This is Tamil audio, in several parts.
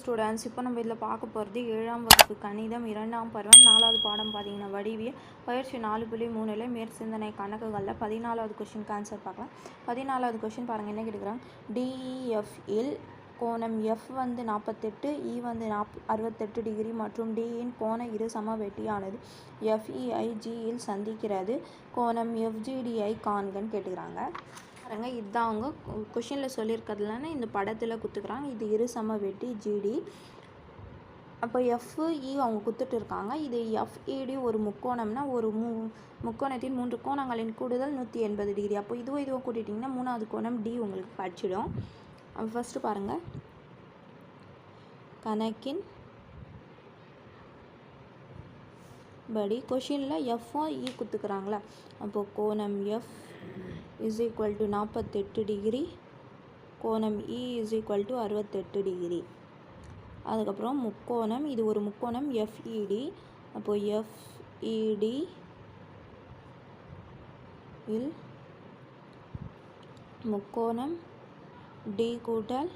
ஸ்டூடெண்ட்ஸ் இப்போ நம்ம இதில் பார்க்க போகிறது ஏழாம் வகுப்பு கணிதம் இரண்டாம் பருவம் நாலாவது பாடம் பார்த்தீங்கன்னா வடிவியல் பயிற்சி நாலு புள்ளி மூணில் மேற்சிந்தனை கணக்குகளில் பதினாலாவது கொஷினுக்கு ஆன்சர் பார்க்கலாம். பதினாலாவது கொஷின் பாருங்கள் என்ன கேட்குறாங்க டிஇஎஃப்இல் கோணம் எஃப் வந்து நாற்பத்தெட்டு இ வந்து நாப் அறுபத்தெட்டு டிகிரி மற்றும் டியின் கோண இரு சமவெட்டியானது எஃப்இஐஜியில் சந்திக்கிறது. கோணம் எஃப்ஜிடிஐ காண்கன்னு கேட்டுக்கிறாங்க. பாருங்க. இதுதான் அவங்க கொஷினில் சொல்லியிருக்கிறதுலன்னு இந்த படத்தில் குத்துக்கிறாங்க. இது இரு சமவெட்டி ஜிடி அப்போ எஃப்இ e அவங்க குத்துட்டு இருக்காங்க. இது எஃப்இடி e ஒரு முக்கோணம்னா ஒரு மூ முக்கோணத்தின் மூன்று கோணங்களின் கூடுதல் நூற்றி எண்பது டிகிரி. அப்போ இதுவும் இதுவும் கூட்டிட்டிங்கன்னா மூணாவது கோணம் டி உங்களுக்கு படிச்சிடும். ஃபஸ்ட்டு பாருங்கள் கணக்கின் படி கொஷினில் எஃப்ஓ இ குத்துக்கிறாங்களா? அப்போது கோணம் எஃப் இஸ் ஈக்குவல் டு நாற்பத்தெட்டு டிகிரி கோணம் இ இஸ் ஈக்குவல் டு அறுபத்தெட்டு டிகிரி அதுக்கப்புறம் முக்கோணம் இது ஒரு முக்கோணம் எஃப்இடி அப்போது எஃப்இடி இல் முக்கோணம் டி கூட்டல்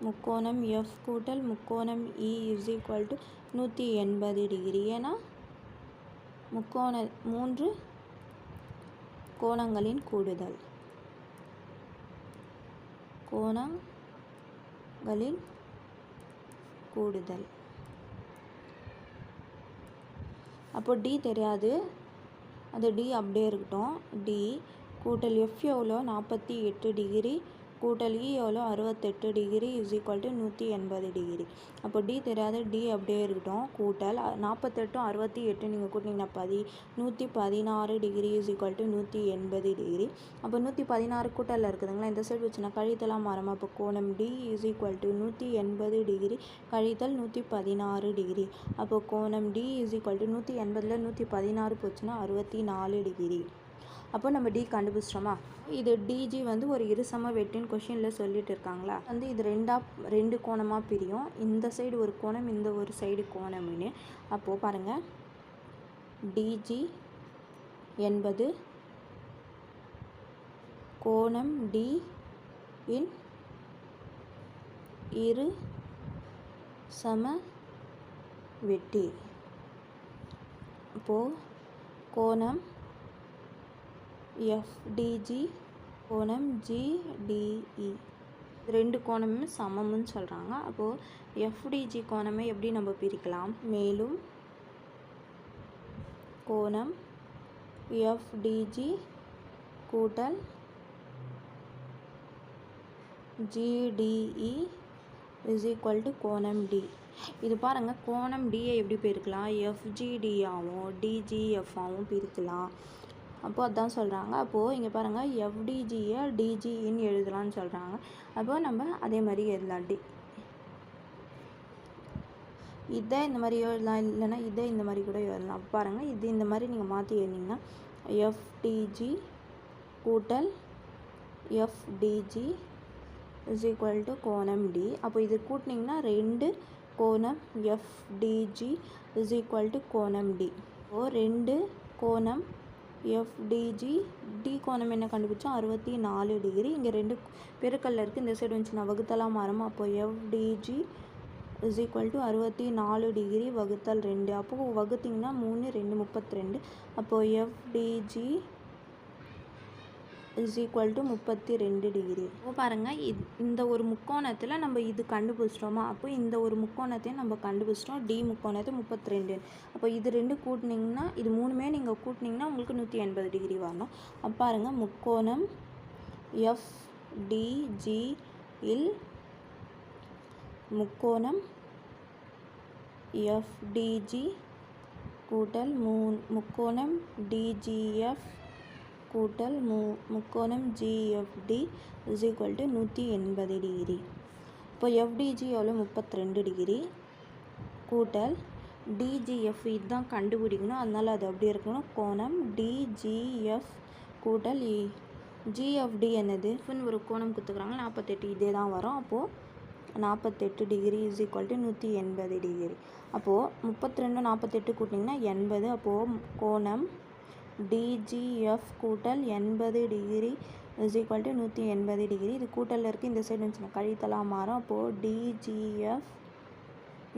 முக்கோணம் எஃப் கூட்டல் முக்கோணம் இ இஸ் ஈக்குவல் டு நூற்றி எண்பது டிகிரி ஏன்னா முக்கோண மூன்று கோணங்களின் கூடுதல். கோணங்களின் கூடுதல். அப்போ டி தெரியாது. அது டி அப்படியே இருக்கட்டும். டி கூட்டல் எஃப் எவ்வளோ? நாற்பத்தி எட்டு டிகிரி கூட்டல் இ எவ்வளோ? அறுபத்தெட்டு டிகிரி இஸ் ஈக்குவல் டு நூற்றி எண்பது டிகிரி. அப்போ டி தெரியாது டி அப்படியே இருக்கட்டும். கூட்டல் நாற்பத்தெட்டும் அறுபத்தி எட்டு நீங்கள் கூட்டிங்கன்னா பதி நூற்றி பதினாறு டிகிரி இஸ் ஈக்குவல் டு நூற்றி எண்பது டிகிரி. அப்போ நூற்றி பதினாறு கூட்டலில் இருக்குதுங்களா? இந்த சைடு வச்சுன்னா கழித்தலாம் மரம் அப்போ கோணம் டி இஸ் ஈக்குவல் டு நூற்றி எண்பது டிகிரி கழித்தல் நூற்றி பதினாறு டிகிரி. அப்போ கோணம் டி இஸ் ஈக்குவல் டு நூற்றி எண்பதில் நூற்றி பதினாறு போச்சுன்னா அறுபத்தி நாலு டிகிரி. அப்போ நம்ம டி கண்டுபிடிச்சிட்டோமா? இது டிஜி வந்து ஒரு இருசம வெட்டின்னு கொஷினில் சொல்லிட்டு இருக்காங்களா? வந்து இது ரெண்டாக ரெண்டு கோணமாக பிரியும். இந்த சைடு ஒரு கோணம் இந்த ஒரு சைடு கோணம்னு. அப்போது பாருங்கள் டிஜி என்பது கோணம் டி இன் இரு சம வெட்டி. அப்போது கோணம் எஃப்டிஜி கோணம் ஜிடிஇ ரெண்டு கோணமும் சமம்னு சொல்கிறாங்க அப்போது எஃப்டிஜி கோணமே எப்படி நம்ம பிரிக்கலாம்? மேலும் கோணம் எஃப்டிஜி கூட்டல் G D E is equal to கோணம் டி இது பாருங்கள் கோணம் டியை எப்படி பிரிக்கலாம்? எஃப்ஜிடியாகவும் டிஜிஎஃப்பாகவும் பிரிக்கலாம். அப்போது அதான் சொல்கிறாங்க அப்போது இங்கே பாருங்கள் எஃப்டிஜியை டிஜின்னு எழுதலாம்னு சொல்கிறாங்க அப்போது நம்ம அதே மாதிரி எழுதலாம். டி இதை இந்த மாதிரி எழுதலாம். இல்லைன்னா இதை இந்த மாதிரி கூட எழுதலாம். பாருங்கள் இது இந்த மாதிரி நீங்கள் மாற்றி எழுதிங்கன்னா எஃப்டிஜி கூட்டல் F D G is equal to கோணம் டி அப்போ இது கூட்டினீங்கன்னா ரெண்டு கோணம் F D G is equal to கோணம் டி ஓ ரெண்டு கோணம் எஃப்டிஜி டி கோணம் என்ன கண்டுபிடிச்சோம்? அறுபத்தி நாலு டிகிரி இங்கே ரெண்டு பெருக்கல்ல இருக்குது இந்த சைடு வந்துச்சுன்னா வகுத்தலாம் மாறும்? அப்போ எஃப்டிஜி இஸ் ஈக்குவல் டு அறுபத்தி நாலு டிகிரி வகுத்தல் ரெண்டு. அப்போது வகுத்திங்கன்னா மூணு ரெண்டு முப்பத்தி ரெண்டு. அப்போது எஃப்டிஜி இஸ் ஈக்குவல் டு முப்பத்தி ரெண்டு டிகிரி இப்போ பாருங்கள் இது இந்த ஒரு முக்கோணத்தில் நம்ம இது கண்டுபிடிச்சிட்டோமா? அப்போ இந்த ஒரு முக்கோணத்தையும் நம்ம கண்டுபிடிச்சிட்டோம். டி முக்கோணத்தை முப்பத்தி ரெண்டு அப்போ இது ரெண்டு கூட்டினீங்கன்னா இது மூணுமே நீங்கள் கூட்டினீங்கன்னா உங்களுக்கு நூற்றி எண்பது டிகிரி வரணும். அப்போ பாருங்கள் முக்கோணம் எஃப் டிஜி இல் முக்கோணம் எஃப்டிஜி கூட்டல் மூ முக்கோணம் டிஜிஎஃப் கூட்டல் மு முக்கோணம் ஜிஎஃப்டி இஸ் ஈக்குவல் டு நூற்றி எண்பது டிகிரி இப்போ எஃப்டிஜி எவ்வளோ முப்பத்தி ரெண்டு டிகிரி கூட்டல் டிஜிஎஃப் இதுதான் கண்டுபிடிக்கணும். அதனால் அது அப்படி இருக்கணும்? கோணம் டிஜிஎஃப் கூட்டல் e. இ ஜிஎஃப்டி என்னது? ஃபுன் ஒரு கோணம் கொடுத்துக்கிறாங்க நாற்பத்தெட்டு இதே தான் வரும். அப்போது நாற்பத்தெட்டு டிகிரி இஸ் ஈக்குவல் டு நூற்றி எண்பது டிகிரி அப்போது முப்பத்தி ரெண்டு நாற்பத்தெட்டு கூட்டிங்கன்னா எண்பது. அப்போது கோணம் டிஜிஎஃப் கூட்டல் எண்பது டிகிரி இஸ் ஈக்குவல் டு நூற்றி எண்பது டிகிரி. இது கூட்டலில் இருக்குது இந்த சைடு இருந்துச்சுன்னா கழித்தலாக மாறும். அப்போது டிஜிஎஃப்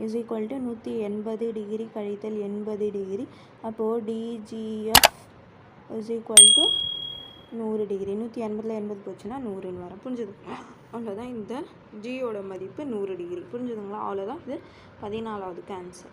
இஸ் ஈக்குவல் டு நூற்றி எண்பது டிகிரி கழித்தல் எண்பது டிகிரி. அப்போது D G F is equal to நூறு டிகிரி. நூற்றி எண்பதில் எண்பது போச்சுன்னா நூறுன்னு வரும். புரிஞ்சுதுங்களா அவ்வளோதான் இந்த ஜியோட மதிப்பு நூறு டிகிரி. புரிஞ்சுதுங்களா? அவ்வளோதான் இது பதினாலாவதுக்கு ஆன்சர்